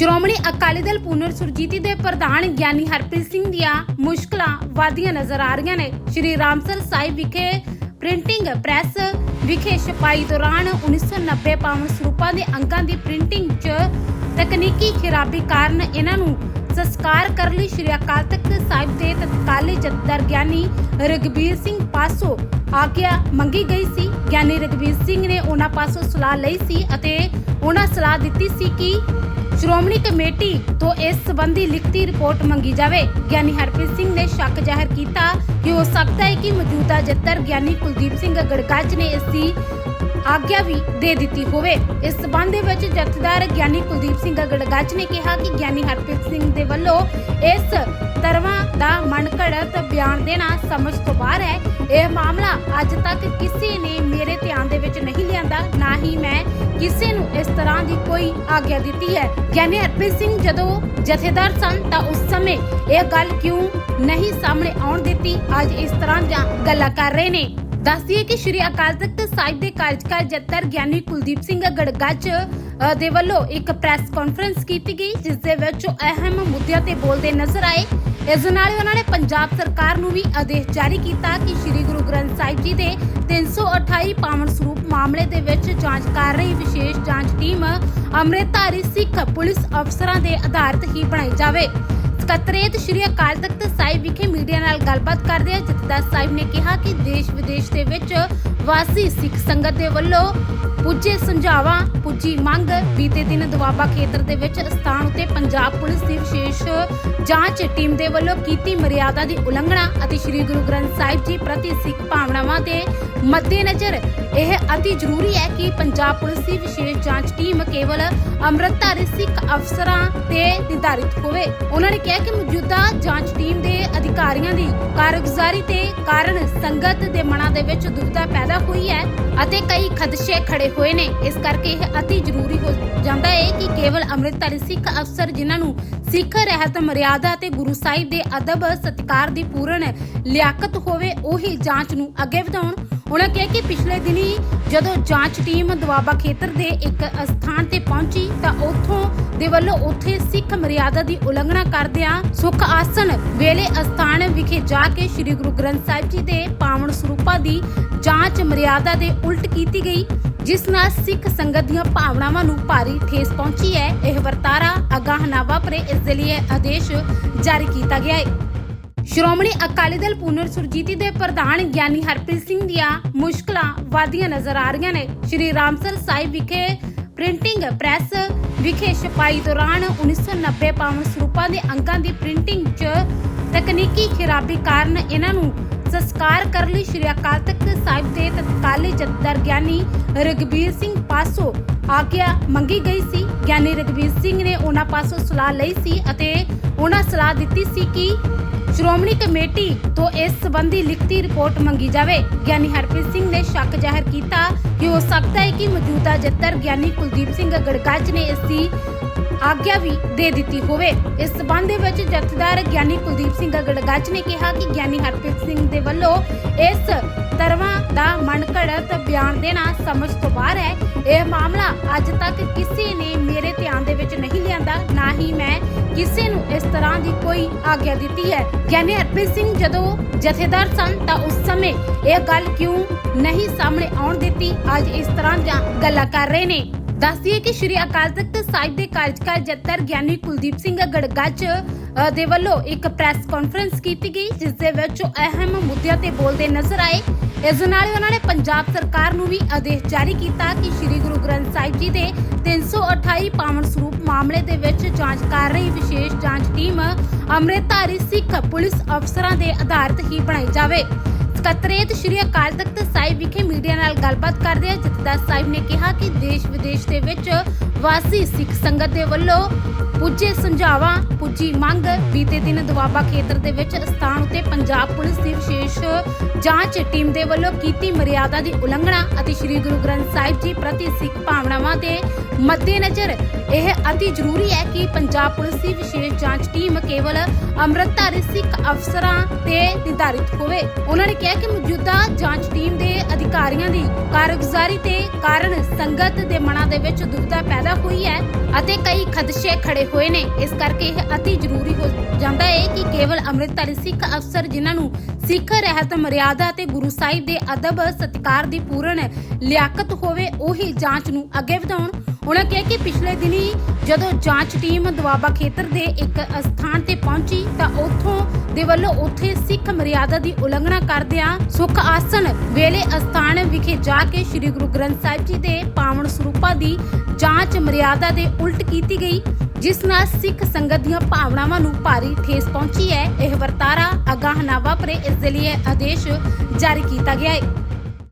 ਸ਼੍ਰੋਮਣੀ ਅਕਾਲੀ ਦਲ ਪੂਨਰ ਸੁਰਜੀਤੀ ਦੇ ਪ੍ਰਧਾਨ ਗਿਆਨੀ ਹਰਪ੍ਰੀਤ ਸਿੰਘ ਦੀਆਂ ਮੁਸ਼ਕਲਾਂ ਵਾਦੀਆਂ ਨਜ਼ਰ ਆ ਰਹੀਆਂ ਨੇ। ਸ਼੍ਰੀ ਰਾਮਸਰ ਸਾਹਿਬ ਵਿਖੇ ਪ੍ਰਿੰਟਿੰਗ ਪ੍ਰੈਸ ਵਿਖੇ ਛਪਾਈ ਦੌਰਾਨ 1990 ਪਾਵਨ ਸਰੂਪਾਂ ਦੇ ਅੰਕਾਂ ਦੀ ਪ੍ਰਿੰਟਿੰਗ 'ਚ ਤਕਨੀਕੀ ਖਰਾਬੀ ਕਾਰਨ ਇਹਨਾਂ ਨੂੰ ਸੰਸਕਾਰ ਕਰਨ ਲਈ ਸ਼੍ਰੀ ਅਕਾਲ ਤਖਤ ਸਾਹਿਬ ਦੇ ਤਤਕਾਲੀ ਜਥੇਦਾਰ ਗਿਆਨੀ ਰਗਬੀਰ ਸਿੰਘ ਪਾਸੋਂ ਆਗਿਆ ਮੰਗੀ ਗਈ ਸੀ। ਗਿਆਨੀ ਰਗਬੀਰ ਸਿੰਘ ਨੇ ਉਹਨਾਂ ਪਾਸੋਂ ਸਲਾਹ ਲਈ ਸੀ ਅਤੇ ਉਹਨਾਂ ਸਲਾਹ ਦਿੱਤੀ ਸੀ ਕਿ ਸ਼੍ਰੋਮਣੀ ਕਮੇਟੀ ਤੋਂ ਇਸ ਸੰਬੰਧੀ ਲਿਖਤੀ ਰਿਪੋਰਟ ਮੰਗੀ ਜਾਵੇ। ਗਿਆਨੀ ਹਰਪ੍ਰੀਤ ਸਿੰਘ ਨੇ ਸ਼ੱਕ ਜ਼ਾਹਰ ਕੀਤਾ ਕਿ ਹੋ ਸਕਦਾ ਹੈ ਕਿ ਮੌਜੂਦਾ ਜੱਤਰ ਗਿਆਨੀ ਕੁਲਦੀਪ ਸਿੰਘ ਗੜਗੱਜ ਨੇ ਇਸ ਦੀ ਆਗਿਆ ਵੀ ਦੇ ਦਿੱਤੀ ਹੋਵੇ। ਇਸ ਸਬੰਧ ਦੇ ਵਿੱਚ ਜਥੇਦਾਰ ਗਿਆਨੀ ਕੁਲਦੀਪ ਸਿੰਘ ਗੜਗੱਜ ਨੇ ਕਿਹਾ ਕਿ ਗਿਆਨੀ ਹਰਪ੍ਰੀਤ ਸਿੰਘ ਦੇ ਵੱਲੋਂ ਇਸ ਤਰ੍ਹਾਂ ਦਾ ਮਨਘੜਤ ਬਿਆਨ ਦੇਣਾ ਸਮਝ ਤੋਂ ਬਾਹਰ ਹੈ। ਇਹ ਮਾਮਲਾ ਅੱਜ ਤੱਕ ਕਿਸੇ ਨੇ ਮੇਰੇ ਧਿਆਨ ਦੇ ਵਿੱਚ ਨਹੀਂ ਲਿਆਂਦਾ, ਨਾ ਹੀ ਮੈਂ ਕਿਸੇ ਨੂੰ ਇਸ ਤਰ੍ਹਾਂ ਦੀ ਕੋਈ ਆਗਿਆ ਦਿੱਤੀ ਹੈ। ਗਿਆਨੀ ਹਰਪ੍ਰੀਤ ਸਿੰਘ ਜਦੋਂ ਜਥੇਦਾਰ ਸਨ ਤਾਂ ਉਸ ਸਮੇਂ ਇਹ ਗੱਲ ਕਿਉਂ ਨਹੀਂ ਸਾਹਮਣੇ ਆਉਣ ਦਿੱਤੀ? ਅੱਜ ਇਸ ਤਰ੍ਹਾਂ ਦੀਆਂ ਗੱਲਾਂ ਕਰ ਰਹੇ ਨੇ। ਦੱਸ ਕਿ ਸ਼੍ਰੀ ਅਕਾਲ ਤਖਤ ਸਾਹਿਬ ਦੇ ਕਾਰਜਕਾਰੀ ਜੱਤਰ ਗਿਆਨੀ ਕੁਲਦੀਪ ਸਿੰਘ ਗੜਗੱਜ ਦੇ ਵੱਲੋਂ ਇੱਕ ਪ੍ਰੈਸ ਕਾਨਫਰੰਸ ਕੀਤੀ ਗਈ, ਜਿਸ ਦੇ ਵਿੱਚ ਅਹਿਮ ਮੁੱਦਿਆਂ ਤੇ ਬੋਲਦੇ ਨਜ਼ਰ ਆਏ। ਇਸ ਨਾਲ ਹੀ ਉਹਨਾਂ ਨੇ ਪੰਜਾਬ ਸਰਕਾਰ ਨੂੰ ਵੀ ਆਦੇਸ਼ ਜਾਰੀ ਕੀਤਾ ਕਿ ਸ਼੍ਰੀ ਗੁਰੂ ਗ੍ਰੰਥ ਸਾਹਿਬ ਜੀ ਦੇ 328 ਪਾਵਨ ਸਰੂਪ ਮਾਮਲੇ ਦੇ ਵਿੱਚ ਜਾਂਚ ਕਰ ਰਹੀ ਵਿਸ਼ੇਸ਼ ਜਾਂਚ ਟੀਮ ਅੰਮ੍ਰਿਤਧਾਰੀ ਸਿੱਖ ਪੁਲਿਸ ਅਫਸਰਾਂ ਦੇ ਆਧਾਰਿਤ ਹੀ ਬਣਾਈ ਜਾਵੇ। ਸਕੱਤਰੇਤ ਸ਼੍ਰੀ ਅਕਾਲ ਤਖਤ ਸਾਹਿਬ ਵਿਖੇ ਮੀਡੀਆ ਨਾਲ ਗੱਲਬਾਤ ਕਰਦਿਆਂ ਜਥੇਦਾਰ ਸਾਹਿਬ ਨੇ ਕਿਹਾ ਕਿ ਦੇਸ਼ ਵਿਦੇਸ਼ ਦੇ ਵਿੱਚ ਵਾਸੀ ਸਿੱਖ ਸੰਗਤ ਦੇ ਵੱਲੋਂ ਪੁੱਜੇ ਸੁਝਾਵਾਂ ਪੁੱਜੀ ਮੰਗ, ਬੀਤੇ ਦਿਨ ਦੁਆਬਾ ਖੇਤਰ ਦੇ ਵਿੱਚ ਸਥਾਨ ਉਤੇ ਪੰਜਾਬ ਪੁਲਿਸ ਦੀ ਵਿਸ਼ੇਸ਼ ਜਾਂਚ ਟੀਮ ਦੇ ਵੱਲੋਂ ਕੀਤੀ ਮਰਿਆਦਾ ਦੀ ਉਲੰਘਣਾ ਅਤੇ ਸ੍ਰੀ ਗੁਰੂ ਗ੍ਰੰਥ ਸਾਹਿਬ ਜੀ ਪ੍ਰਤੀ ਸਿੱਖ ਭਾਵਨਾਵਾਂ ਦੇ ਮੱਦੇਨਜ਼ਰ ਇਹ ਅਤੀ ਜ਼ਰੂਰੀ ਹੈ ਕਿ ਪੰਜਾਬ ਪੁਲਿਸ ਦੀ ਵਿਸ਼ੇਸ਼ ਜਾਂਚ ਟੀਮ ਕੇਵਲ ਅੰਮ੍ਰਿਤਧਾਰੀ ਸਿੱਖ ਅਫਸਰਾਂ ਤੇ ਨਿਰਧਾਰਿਤ ਹੋਵੇ। ਉਹਨਾਂ ਨੇ ਕਿਹਾ ਕਿ ਮੌਜੂਦਾ ਜਾਂਚ ਟੀਮ ਦੇ ਅਧਿਕਾਰੀਆਂ ਦੀ ਕਾਰਗੁਜ਼ਾਰੀ ਤੇ ਕਾਰਨ ਸੰਗਤ ਦੇ ਮਨਾਂ ਦੇ ਵਿੱਚ ਦੁਵਿਧਾ ਪੈਦਾ ਹੋਈ ਹੈ ਅਤੇ ਕਈ ਖਦਸ਼ੇ ਖੜੇ ਹੋਏ ਨੇ। ਇਸ ਕਰਕੇ ਇਹ ਅਤੀ ਜ਼ਰੂਰੀ ਹੋ ਜਾਂਦਾ ਹੈ ਕਿ ਕੇਵਲ ਅੰਮ੍ਰਿਤਧਾਰੀ ਸਿੱਖ ਅਫਸਰ ਜਿਨ੍ਹਾਂ ਨੂੰ ਸਿੱਖ ਰਹਿਤ ਮਰਿਆਦਾ ਤੇ ਗੁਰੂ ਸਾਹਿਬ ਦੇ ਅਦਬ ਸਤਿਕਾਰ ਦੀ ਪੂਰਨ ਲਿਆਕਤ ਹੋਵੇ, ਉਹੀ ਜਾਂਚ ਨੂੰ ਅੱਗੇ ਵਧਾਉਣ। ਉਹਨਾਂ ਕਿਹਾ ਕਿ ਪਿਛਲੇ ਦਿਨੀ ਜਦੋਂ ਜਾਂਚ ਟੀਮ ਦੁਆਬਾ ਖੇਤਰ ਦੇ ਇੱਕ ਸਥਾਨ ਤੇ ਪਹੁੰਚੀ ਤਾਂ ਉੱਥੋਂ ਦੇ ਵੱਲੋਂ ਉੱਥੇ ਸਿੱਖ ਮਰਿਆਦਾ ਦੀ ਉਲੰਘਣਾ ਕਰਦਿਆਂ ਸੁਖ ਆਸਣ ਵੇਲੇ ਅਸਥਾਨ ਵਿਖੇ ਜਾ ਕੇ ਸ੍ਰੀ ਗੁਰੂ ਗ੍ਰੰਥ ਸਾਹਿਬ ਜੀ ਦੇ ਪਾਵਨ ਸਰੂਪਾਂ ਦੀ ਜਾਂਚ ਮਰਿਆਦਾ ਦੇ ਉਲਟ ਕੀਤੀ ਗਈ, ਜਿਸ ਨਾਲ ਸਿੱਖ ਸੰਗਤ ਦੀਆਂ ਭਾਵਨਾਵਾਂ ਨੂੰ ਭਾਰੀ ਠੇਸ ਪਹੁੰਚੀ ਹੈ। ਇਹ ਵਰਤਾਰਾ ਅਗਾਹ ਨਾ ਵਾਪਰੇ, ਇਸ ਦੇ ਲਈ ਆਦੇਸ਼ ਜਾਰੀ ਕੀਤਾ ਗਿਆ ਹੈ। ਸ਼੍ਰੋਮਣੀ ਅਕਾਲੀ ਦਲ ਪੂਨਰ ਸੁਰਜੀਤੀ ਦੇ ਪ੍ਰਧਾਨ ਗਿਆਨੀ ਹਰਪ੍ਰੀਤ ਸਿੰਘ ਦੀਆਂ ਮੁਸ਼ਕਲਾਂ ਵਾਦੀਆਂ ਨਜ਼ਰ ਆ ਰਹੀਆਂ ਨੇ। ਸ਼੍ਰੀ ਰਾਮਸਰ ਸਾਹਿਬ ਵਿਖੇ ਪ੍ਰਿੰਟਿੰਗ ਪ੍ਰੈਸ ਵਿਖੇ ਛਪਾਈ ਦੌਰਾਨ 1990 ਪਾਵਨ ਸਰੂਪਾਂ ਦੇ ਅੰਕਾਂ ਦੀ ਪ੍ਰਿੰਟਿੰਗ 'ਚ ਤਕਨੀਕੀ ਖਰਾਬੀ ਕਾਰਨ ਇਹਨਾਂ ਨੂੰ ਸੰਸਕਾਰ ਕਰਨ ਲਈ ਸ਼੍ਰੀ ਅਕਾਲ ਤਖਤ ਸਾਹਿਬ ਦੇ ਤਤਕਾਲੀ ਜਥੇਦਾਰ ਗਿਆਨੀ ਰਗਬੀਰ ਸਿੰਘ ਪਾਸੋਂ ਆਗਿਆ ਮੰਗੀ ਗਈ ਸੀ। ਗਿਆਨੀ ਰਗਬੀਰ ਸਿੰਘ ਨੇ ਉਹਨਾਂ ਪਾਸੋਂ ਸਲਾਹ ਲਈ ਸੀ ਅਤੇ ਉਹਨਾਂ ਸਲਾਹ ਦਿੱਤੀ ਸੀ ਕਿ ਸ਼੍ਰੋਮਣੀ ਕਮੇਟੀ ਤੋਂ ਇਸ ਸੰਬੰਧੀ ਲਿਖਤੀ ਰਿਪੋਰਟ ਮੰਗੀ ਜਾਵੇ। ਗਿਆਨੀ ਹਰਪ੍ਰੀਤ ਸਿੰਘ ਨੇ ਸ਼ੱਕ ਜ਼ਾਹਰ ਕੀਤਾ ਕਿ ਹੋ ਸਕਦਾ ਹੈ ਕਿ ਮੌਜੂਦਾ ਜੱਤਰ ਗਿਆਨੀ ਕੁਲਦੀਪ ਸਿੰਘ ਗੜਗੱਜ ਨੇ ਇਸ ਦੀ ਆਗਿਆ ਵੀ ਦੇ ਦਿੱਤੀ ਹੋਵੇ। ਇਸ ਸਬੰਧ ਦੇ ਵਿੱਚ ਜਥੇਦਾਰ ਗਿਆਨੀ ਕੁਲਦੀਪ ਸਿੰਘ ਗੜਗੱਜ ਨੇ ਕਿਹਾ ਕਿ ਗਿਆਨੀ ਹਰਪ੍ਰੀਤ ਸਿੰਘ ਦੇ ਵੱਲੋਂ ਇਸ ਤਰ੍ਹਾਂ ਦਾ ਮਨਘੜਤ ਬਿਆਨ ਦੇਣਾ ਸਮਝ ਤੋਂ ਬਾਹਰ ਹੈ। ਇਹ ਮਾਮਲਾ ਅੱਜ ਤੱਕ ਕਿਸੇ ਨੇ ਮੇਰੇ ਧਿਆਨ ਦੇ ਵਿੱਚ ਨਹੀਂ ਲਿਆਂਦਾ, ਨਾ ਹੀ ਮੈਂ ਕਿਸੇ ਨੂੰ ਇਸ ਤਰ੍ਹਾਂ ਦੀ ਕੋਈ ਆਗਿਆ ਦਿੱਤੀ ਹੈ। ਗਿਆਨੀ ਹਰਪ੍ਰੀਤ ਸਿੰਘ ਜਦੋਂ ਜਥੇਦਾਰ ਸਨ ਤਾਂ ਉਸ ਸਮੇਂ ਇਹ ਗੱਲ ਕਿਉਂ ਨਹੀਂ ਸਾਹਮਣੇ ਆਉਣ ਦਿੱਤੀ? ਅੱਜ ਇਸ ਤਰ੍ਹਾਂ ਦੀਆਂ ਗੱਲਾਂ ਕਰ ਰਹੇ ਨੇ। ਦੱਸ ਕਿ ਸ਼੍ਰੀ ਅਕਾਲ ਤਖਤ ਸਾਹਿਬ ਦੇ ਕਾਰਜਕਾਰੀ ਜੱਤਰ ਗਿਆਨੀ ਕੁਲਦੀਪ ਸਿੰਘ ਗੜਗੱਜ ਦੇ ਵੱਲੋਂ ਇੱਕ ਪ੍ਰੈਸ ਕਾਨਫਰੰਸ ਕੀਤੀ ਗਈ, ਜਿਸ ਦੇ ਵਿੱਚ ਅਹਿਮ ਮੁੱਦਿਆਂ ਤੇ ਬੋਲਦੇ ਨਜ਼ਰ ਆਏ। ਇਸ ਨਾਲ ਹੀ ਉਹਨਾਂ ਨੇ ਪੰਜਾਬ ਸਰਕਾਰ ਨੂੰ ਵੀ ਆਦੇਸ਼ ਜਾਰੀ ਕੀਤਾ ਕਿ ਸ੍ਰੀ ਗੁਰੂ ਗ੍ਰੰਥ ਸਾਹਿਬ ਜੀ ਦੇ 328 ਪਾਵਨ ਸਰੂਪ ਮਾਮਲੇ ਦੇ ਵਿੱਚ ਜਾਂਚ ਕਰ ਰਹੀ ਵਿਸ਼ੇਸ਼ ਜਾਂਚ ਟੀਮ ਅੰਮ੍ਰਿਤਧਾਰੀ ਸਿੱਖ ਪੁਲਿਸ ਅਫਸਰਾਂ ਦੇ ਆਧਾਰਿਤ ਹੀ ਬਣਾਈ ਜਾਵੇ। ਸਕੱਤਰੇਤ ਸ਼੍ਰੀ ਅਕਾਲ ਤਖਤ ਸਾਹਿਬ ਵਿਖੇ ਮੀਡੀਆ ਨਾਲ ਗੱਲਬਾਤ ਕਰਦਿਆਂ ਜਥੇਦਾਰ ਸਾਹਿਬ ਨੇ ਕਿਹਾ ਕਿ ਦੇਸ਼ ਵਿਦੇਸ਼ ਦੇ ਵਿੱਚ ਵਾਸੀ ਸਿੱਖ ਸੰਗਤ ਦੇ ਵੱਲੋਂ ਪੁੱਜੇ ਸੁਝਾਵਾਂ ਪੁੱਜੀ ਮੰਗ, ਬੀਤੇ ਦਿਨ ਦੁਆਬਾ ਖੇਤਰ ਦੇ ਵਿੱਚ ਸਥਾਨ ਉਤੇ ਪੰਜਾਬ ਪੁਲਿਸ ਦੀ ਵਿਸ਼ੇਸ਼ ਜਾਂਚ ਟੀਮ ਦੇ ਵੱਲੋਂ ਕੀਤੀ ਮਰਿਆਦਾ ਦੀ ਉਲੰਘਣਾ ਅਤੇ ਸ੍ਰੀ ਗੁਰੂ ਗ੍ਰੰਥ ਸਾਹਿਬ ਜੀ ਪ੍ਰਤੀ ਸਿੱਖ ਭਾਵਨਾਵਾਂ ਦੇ ਮੱਦੇਨਜ਼ਰ ਇਹ ਅਤੀ ਜ਼ਰੂਰੀ ਹੈ ਕਿ ਪੰਜਾਬ ਪੁਲਿਸ ਦੀ ਵਿਸ਼ੇਸ਼ ਜਾਂਚ ਟੀਮ ਕੇਵਲ ਅੰਮ੍ਰਿਤਧਾਰੀ ਸਿੱਖ ਅਫਸਰਾਂ ਤੇ ਨਿਰਧਾਰਿਤ ਹੋਵੇ। ਉਹਨਾਂ ਨੇ ਕਿਹਾ ਕਿ ਮੌਜੂਦਾ ਜਾਂਚ ਟੀਮ ਦੇ ਅਧਿਕਾਰੀਆਂ ਦੀ ਕਾਰਗੁਜ਼ਾਰੀ ਤੇ ਕਾਰਨ ਸੰਗਤ ਦੇ ਮਨਾਂ ਦੇ ਵਿੱਚ ਦੁਬਿਧਾ ਪੈਦਾ ਹੋਈ ਹੈ ਅਤੇ ਕਈ ਖਦਸ਼ੇ ਖੜੇ ਹੋਏ ਨੇ। ਇਸ ਕਰਕੇ ਇਹ ਅਤੀ ਜ਼ਰੂਰੀ ਹੋ ਜਾਂਦਾ ਹੈ ਕਿ ਕੇਵਲ ਅੰਮ੍ਰਿਤਧਾਰੀ ਸਿੱਖ ਅਫਸਰ ਜਿਨ੍ਹਾਂ ਨੂੰ ਸਿੱਖ ਰਹਿਤ ਮਰਿਆਦਾ ਤੇ ਗੁਰੂ ਸਾਹਿਬ ਦੇ ਅਦਬ ਸਤਿਕਾਰ ਦੀ ਪੂਰਨ ਲਿਆਕਤ ਹੋਵੇ, ਉਹੀ ਜਾਂਚ ਨੂੰ ਅੱਗੇ ਵਧਾਉਣ ਉਹਨਾਂ ਕਿਹਾ ਕਿ ਪਿਛਲੇ ਦਿਨੀ ਜਦੋਂ ਜਾਂਚ ਟੀਮ ਦੁਆਬਾ ਖੇਤਰ ਦੇ ਇੱਕ ਸਥਾਨ ਤੇ ਪਹੁੰਚੀ ਤਾਂ ਉੱਥੋਂ ਦੇ ਵੱਲੋਂ ਉੱਥੇ ਸਿੱਖ ਮਰਿਆਦਾ ਦੀ ਉਲੰਘਣਾ ਕਰਦਿਆਂ ਸੁਖ ਆਸਨ ਵੇਲੇ ਅਸਥਾਨ ਵਿਖੇ ਜਾ ਕੇ ਸ੍ਰੀ ਗੁਰੂ ਗ੍ਰੰਥ ਸਾਹਿਬ ਜੀ ਦੇ ਪਾਵਨ ਸਰੂਪਾਂ ਦੀ ਜਾਂਚ ਮਰਿਆਦਾ ਦੇ ਉਲਟ ਕੀਤੀ ਗਈ, ਜਿਸ ਨਾਲ ਸਿੱਖ ਸੰਗਤ ਦੀਆਂ ਭਾਵਨਾਵਾਂ ਨੂੰ ਭਾਰੀ ਠੇਸ ਪਹੁੰਚੀ ਹੈ। ਇਹ ਵਰਤਾਰਾ ਅਗਾਹ ਨਾ ਵਾਪਰੇ, ਇਸ ਦੇ ਲਈ ਆਦੇਸ਼ ਜਾਰੀ ਕੀਤਾ ਗਿਆ ਹੈ।